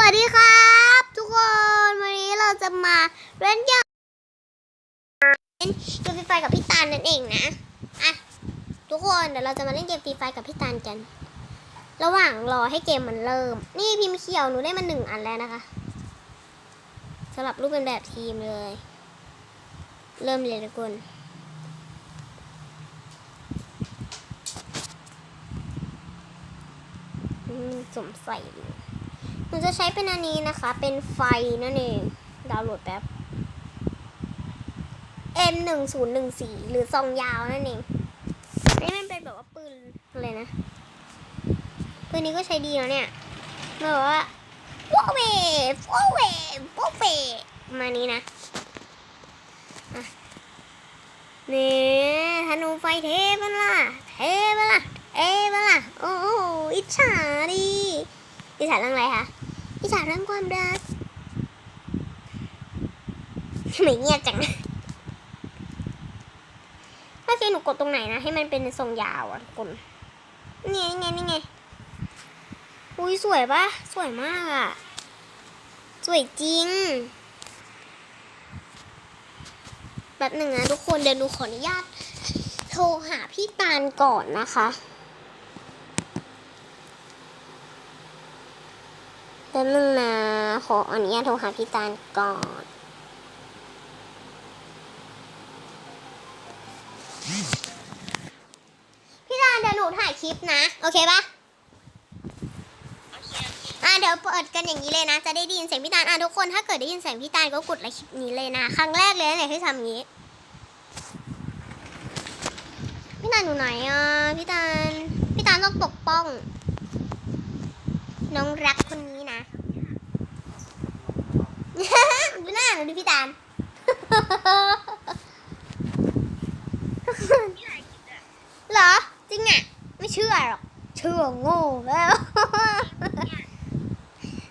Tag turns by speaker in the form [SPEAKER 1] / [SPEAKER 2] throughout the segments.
[SPEAKER 1] วัสดีครับ ทุกคนวันนี้เราจะมาเล่นเกมเล่นเกมฟรีไฟกับพี่ตาลนั่นเองนะอะทุกคนเดี๋ยวเราจะมาเล่นเกมฟรีไฟกับพี่ตาลกัน ระหว่างรอให้เกมมันเริ่ม นี่พิมพ์เขียวหนูได้มาหนึ่งอันแล้วนะคะสลับรูปเป็นแบบทีมเลย เริ่มเลยทุกคนสมใส่อยู่ นูจะใช้เป็นอันนี้นะคะ เป็นไฟนั่นเอง ดาวน์โหลดแป๊บ M หนึ่งศูนย์หนึ่งสี่หรือซองยาวนั่นเองนี่มันเป็นแบบว่าปืนอะไรนะ ปืนนี้ก็ใช้ดีแล้วเนี่ยมันแบบว่าฟอเวฟอเวฟอเวประมานี้นะนี่ธนูไฟเทปะล่ะ เทปะล่ะ เอ๊ะปะล่ะ โอ้อิจฉาดิอิจฉาเรื่องอะไรคะ อิจฉาเรื่องความรักทำไมเงียบจังถ้าคือหนูกดตรงไหนนะ ให้มันเป็นทรงยาวอะทุกคนนี่ไงนี่ไงอุ้ยสวยปะสวยมากอะ สวยจริงแบบหนึ่งนะทุกคนเดี๋ยวหนูขออนุญาตโทรหาพี่ตาลก่อนนะคะ แป๊บนึงนะ ขออนุญาตโทรหาพี่ตาลก่อน พี่ตาลเดี๋ยวหนูถ่ายคลิปนะ โอเคปะอะเดี๋ยวเปิดกันอย่างนี้เลยนะ จะได้ได้ยินเสียงพี่ตาลอะทุกคน ถ้าเกิดได้ยินเสียงพี่ตาลก็กดไลค์คลิปนี้เลยนะ ครั้งแรกเลยนะเนี่ยที่ทำอย่างนี้ พี่ตาลอยู่ไหนอะ พี่ตาล พี่ตาลต้องปกป้อง น้องรักคนนี้นะดูหน้าหนูดิพี่ตาลเหรอ จริงอะ ไม่เชื่อหรอก เชื่อโง่แล้ว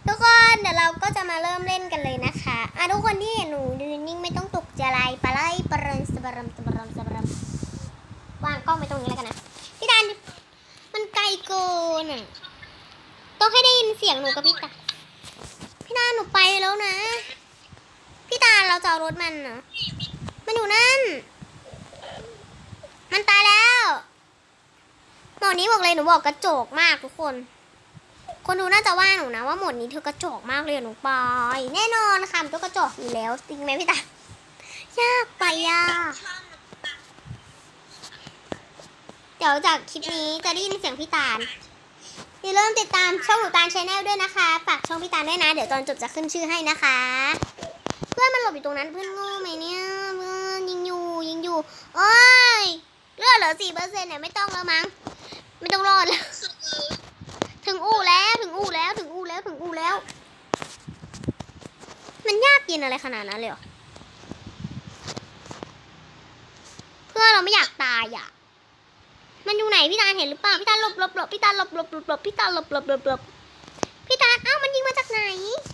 [SPEAKER 1] ทุกคนเดี๋ยวเราก็จะมาเริ่มเล่นกันเลยนะคะอะทุกคนที่เห็นหนูยืนนิ่งไม่ต้องตกใจอะไรปลาไหลปลาเรนสปารัมสปารัมสปารัมวางกล้องไปตรงนี้แล้วกันนะ พี่ตาลมันไกลเกินอะ ต้องให้ได้ยินเสียงหนูกับพี่ตา พี่ตาหนูไปแล้วนะ พี่ตาเราจะเอารถมันเหรอมันอยู่นั่น มันตายแล้วหมดนี้บอกเลยหนูบอกกระจกมากทุกคน คนดูน่าจะว่าหนูนะว่าหมดนี้เธอกระจกมากเลยหนูไปแน่นอนค่ะมันก็กระจกอยู่แล้วจริงไหมพี่ตายากไปยากเดี๋ยวจากคลิปนี้จะได้ยินเสียงพี่ตาล อย่าลืมติดตามช่องหนูตาลชาแนลด้วยนะคะ ฝากช่องพี่ตาลด้วยนะ เดี๋ยวตอนจบจะขึ้นชื่อให้นะคะ เพื่อนมันหลบอยู่ตรงนั้นเพื่อนโง่ไหมเนี่ยเพื่อนยิงอยู่ยิงอยู่โอ้ยเลือดเหลือสี่เปอร์เซ็นต์เนี่ยไม่ต้องแล้วมั้งไม่ต้องรอดแล้วถึงอู่แล้วถึงอู่แล้วถึงอู่แล้วถึงอู่แล้ว มันยากกินอะไรขนาดนั้นเลยเหรอเพื่อนเราไม่อยากตายอะ มันอยู่ไหนพี่ตาลเห็นหรือเปล่าพี่ตาลหลบหลบหลบพี่ตาลหลบหลบหลบหลบพี่ตาลหลบหลบหลบหลบพี่ตาลเอ้ามันยิงมาจากไหน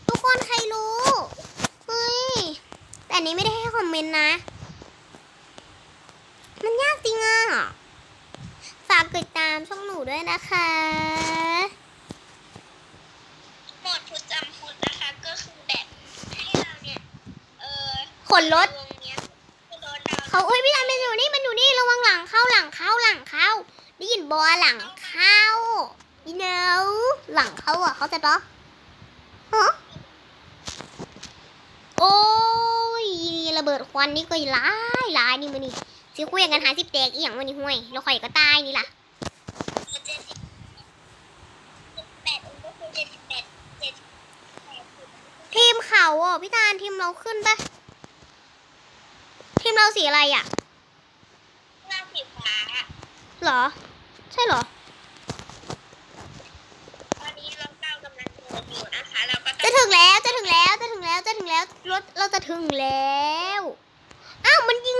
[SPEAKER 1] ทุกคนใครรู้เฮ้ยแต่อันนี้ไม่ได้ให้คอมเมนต์นะ มันยากจริงอะฝากติดตามช่องหนูด้วยนะคะ
[SPEAKER 2] หมดพุธจำพุธนะคะก็คือแบบให้เราเนี่ยเออ
[SPEAKER 1] ขนรถ
[SPEAKER 2] วงเนี้ยคือรถเรา
[SPEAKER 1] เขาเอ้ยพี่ตาลมันอยู่นี่มันอยู่นี่ระวังหลังเข้าหลังเข้าหลังเข้า ได้ยินบอหลังเข้าอีเนวหลังเข้าอะ เขาใจปะฮะโอ้ยระเบิดควันนี่ก็ร้ายร้ายนี่มันนี่สิคุยกันหาสิบแตกอีหยังวันนี้ห่วยแล้วข่อยก็ตายนี่ล่ะ
[SPEAKER 2] คือเจ็ดสิบแปดองค์ก็คือเจ็ดสิบแปดเจ็ดสิบแปดคือ
[SPEAKER 1] ทีมเขาอะพี่ตาลทีมเราขึ้นปะทีมเราสีอะไรอะ เหรอ ใช่เหรอ
[SPEAKER 2] ตอนนี้เราเก้ากำลังเดินอยู่นะคะ เราก็ต้
[SPEAKER 1] จะ
[SPEAKER 2] อง
[SPEAKER 1] ถึงแล้วจะถึงแล้วจะถึงแล้วจะถึงแล้วรถเราจะถึงแล้วอ้าวมันยิง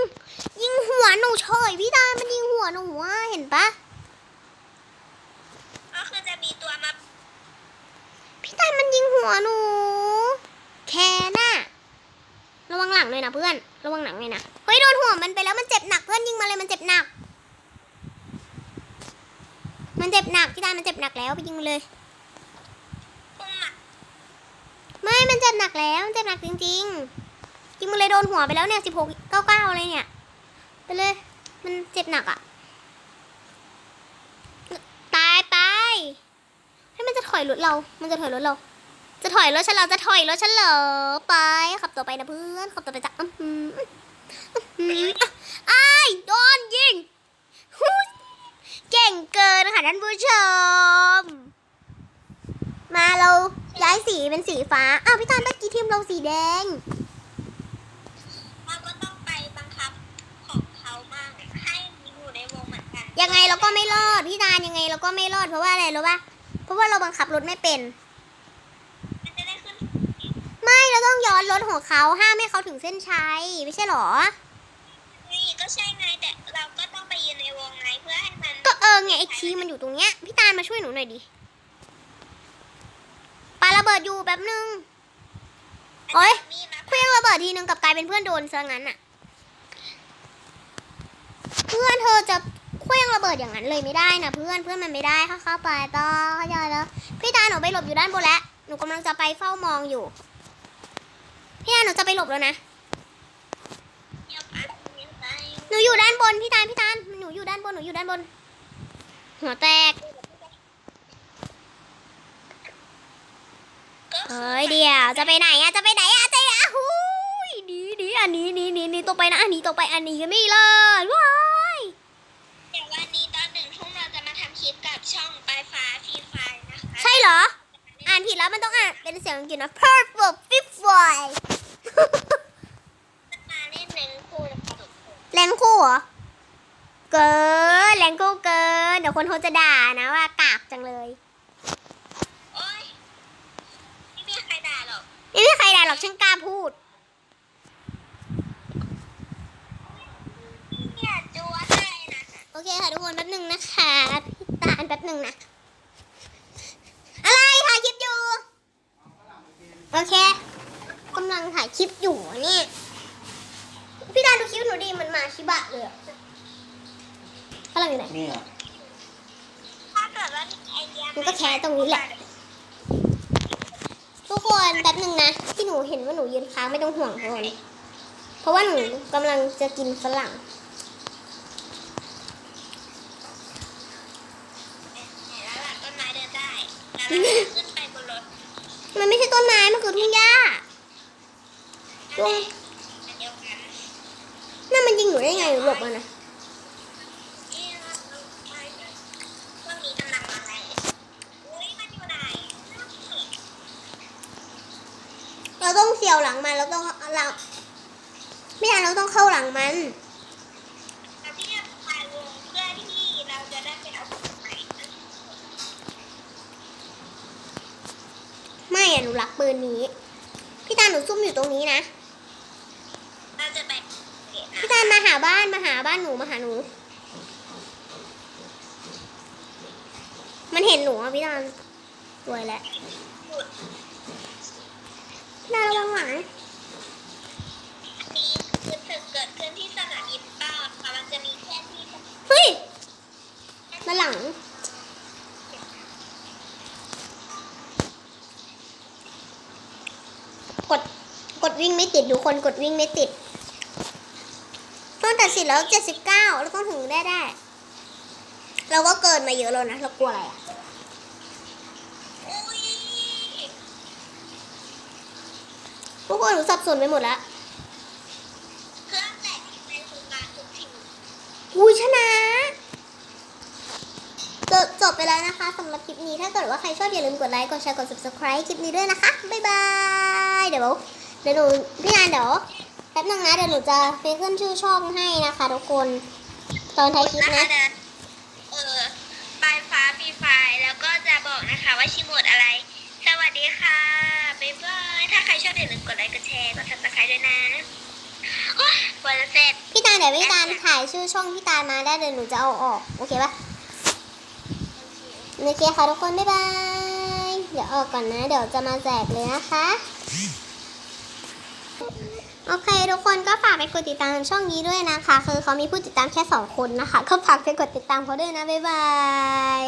[SPEAKER 1] ยิงหัวหนูเฉยพี่ตาลมันยิงหัวหนูว่าเห็นปะ
[SPEAKER 2] ก็คือจะมีตัวมา
[SPEAKER 1] พี่ตาลมันยิงหัวหนู แค่น่ะระวังหลังเลยนะเพื่อน ระวังหลังเลยนะ เฮ้ยโดนหัวมันไปแล้วมันเจ็บหนักเพื่อนยิงมาเลยมันเจ็บหนัก มันเจ็บหนักพี่ตามันเจ็บหนักแล้วไปยิงมันเลย
[SPEAKER 2] พุ่งมา
[SPEAKER 1] แล้วมันเจ็บหนักจริงๆจริงมันเลยโดนหัวไปแล้วเนี่ยสิบหกเก้าเก้าอะไรเนี่ยไปเลย มันเจ็บหนักอะตายไปให้มันจะถอยรถเรา มันจะถอยรถเรา จะถอยรถฉันเราจะถอยรถฉันเหรอไปขับต่อไปนะเพื่อนขับต่อไปจ้ะอื้อหืออื้ายโดนยิง ก่งเกินค่ะท่านผู้ชม มาเราย้ายสีเป็นสีฟ้า อ้าวพี่ตาลเมื่อกี้ทีมเราสีแดง
[SPEAKER 2] เราก็ต้องไปบังคับของเขามากให้อยู่ในวงเหมือนกัน
[SPEAKER 1] ยังไงเราก็ไม่รอดพี่ตาลยังไงเราก็ไม่รอดเพราะว่าอะไรรู้ป่ะ เพราะว่าเราบังคับรถไม่เป็น
[SPEAKER 2] มันจะได้ขึ้น
[SPEAKER 1] ไม่เราต้องย้อนรถของเขาห้ามให้เขาถึงเส้นชัยไม่ใช่หรอ
[SPEAKER 2] ออ
[SPEAKER 1] ไงไอทีมันอยู่ตรงเนี้ยพี่ตาลมาช่วยหนูหน่อยดิปาระเบิดอยู่แป๊บนึงโอ๊ย
[SPEAKER 2] นี่นะ
[SPEAKER 1] เครื่องระเบิดทีนึงกลับกลายเป็นเพื่อนโดนซะงั้นอะเพื่อนเธอจะเครื่องระเบิดอย่างนั้นเลยไม่ได้นะเพื่อนเพื่อนมันไม่ได้เข้าเข้าไปต่อเข้าใจแล้วพี่ตาหนูไปหลบอยู่ด้านบนแล้วหนูกำลังจะไปเฝ้ามองอยู่พี่ตาหนูจะไปหลบแล้วนะ
[SPEAKER 2] เดี๋ยวไปเดี๋ยวไป
[SPEAKER 1] หนูอยู่ด้านบนพี่ตาลพี่ตาลหนูอยู่ด้านบนหนูอยู่ด้านบน หัวแตก
[SPEAKER 2] ก็
[SPEAKER 1] เฮ้ยเดี๋ยวจะไปไหนอะจะไปไหนอะจะอะหูยหนีหนีอันนี้หนีหนีหนีตกไปนะอันนี้ตกไปอันนี้ก็ไม่เลยว้าย
[SPEAKER 2] เดี๋ยววันนี้ตอนหนึ่งทุ่มเราจะมาทำคลิปกับช่องปลายฟ้าฟรีไฟนะคะ
[SPEAKER 1] ใช่เหรอ อ่านผิดแล้วมันต้องอ่านเป็นเสียงอังกฤษนะ purple fifth boy
[SPEAKER 2] จะมาเล่นหนึ่งคู่นะคะทุกคน
[SPEAKER 1] แรงคู่เหรอ เกินแรงคู่เกินเดี๋ยวคนเขาจะด่านะว่ากากจังเลย
[SPEAKER 2] โอ๊ยไม่มีใครด่าหรอก
[SPEAKER 1] ไม่มีใครด่าหรอกฉันกล้าพูด
[SPEAKER 2] เนี่ยจัวให้นะ
[SPEAKER 1] โอเคค่ะทุกคนแป๊บหนึ่งนะคะพี่ตาลแป๊บหนึ่งนะอะไรถ่ายคลิปอยู่โอเคกำลังถ่ายคลิปอยู่เนี่ยพี่ตาลดูคลิปหนูดีเหมันหมาชิบะเลยอะกำลังอยู่ ไหน
[SPEAKER 3] เนี่ย
[SPEAKER 2] ถ้าเกิดว่ามีไอเดีย
[SPEAKER 1] มันก็แค่ตรงนี้แหละ ทุกคนแป๊บหนึ่งนะ ที่หนูเห็นว่าหนูยืนค้างไม่ต้องห่วงทุกคนเพราะว่าหนูกำลังจะกินฝรั่ง
[SPEAKER 2] เนี่ยแล้วล่ะต้นไม้เดินได้แล้วเราจะขึ้นไปบนรถ
[SPEAKER 1] มันไม่ใช่ต้นไม้มันคือทุ่งหญ้า
[SPEAKER 2] นั่นแหละอันเดียวกัน
[SPEAKER 1] นั่นมันยิงหนูได้ไงหนูหลบมันนะ
[SPEAKER 2] เอ๊ะเราไปกันพวกนี้กำลังอะไรอุ้ยมันอยู่ไหน
[SPEAKER 1] เราต้องเสียวหลังมันเราต้องเราไม่ทันเราต้องเข้าหลังมัน
[SPEAKER 2] ไม่
[SPEAKER 1] อะหนูรักปืนนี้ พี่ตาหนูซุ่มอยู่ตรงนี้นะพี่ตามาหาบ้านมาหาบ้านหนูมาหาหนู มันเห็นหนูอะพี่ตาสวยแห
[SPEAKER 2] ยุด
[SPEAKER 1] พี่ตาลระวังหลัง
[SPEAKER 2] อันนี้คือถึกเกิดขึ้นที่สนามบินเป้าค่ะมันจะมีแค่ที่
[SPEAKER 1] เฮ้ยมาหลังกดกดวิ่งไม่ติดดูคนกดวิ่งไม่ติด ต้องตัดสินแล้วเจ็ดสิบเก้าแล้วต้องถึงได้ได้ เราก็เกินมาเยอะแล้วนะ เรากลัวอะไรอะ
[SPEAKER 2] อุ้ย
[SPEAKER 1] ทุก คนหนูสับสนไปหมดแล้ว
[SPEAKER 2] เครื่องแตกในโครงการทุกที
[SPEAKER 1] อุ้ยชนะจบจบไปแล้วนะคะสำหรับคลิปนี้ถ้าเกิดว่าใครชอบอย่าลืมกดไลค์กดแชร์กด subscribe คลิปนี้ด้วยนะคะ บ๊ายบาย เดี๋ยวเดี๋ยวหนูพี่นานเดี๋ยวแป๊บนึงนะเดี๋ยวหนูจะไปขึ้นชื่อช่องให้นะคะทุกคน ตอนท้ายคลิป
[SPEAKER 2] นะคะ
[SPEAKER 1] นะ
[SPEAKER 2] เดินเออปลายฟ้าปีไฟแล้วก็จะบอกนะคะว่าชิโหมดอะไร สวัสดีค่ะ บ๊ายบาย ถ้าใครชอบอย่าลืมกดไลค์กดแชร์กด subscribe ด้วยนะโอ๊ยกว่าจะเสร็จ
[SPEAKER 1] พี่ตาลเดี๋ยวพี่ตาลถ่ายชื่อช่องพี่ตาลมาได้เดี๋ยวหนูจะเอาออกโอเคปะโอเคค่ะทุกคนบ๊ายบายเดี๋ยวออกก่อนนะ เดี๋ยวจะมาแจกเลยนะคะโอเค ทุกคนก็ฝากไปกดติดตามช่องนี้ด้วยนะคะ คือเขามีผู้ติดตามแค่ 2 คนนะคะ ก็ฝากไปกดติดตามเขาด้วยนะ บ๊ายบาย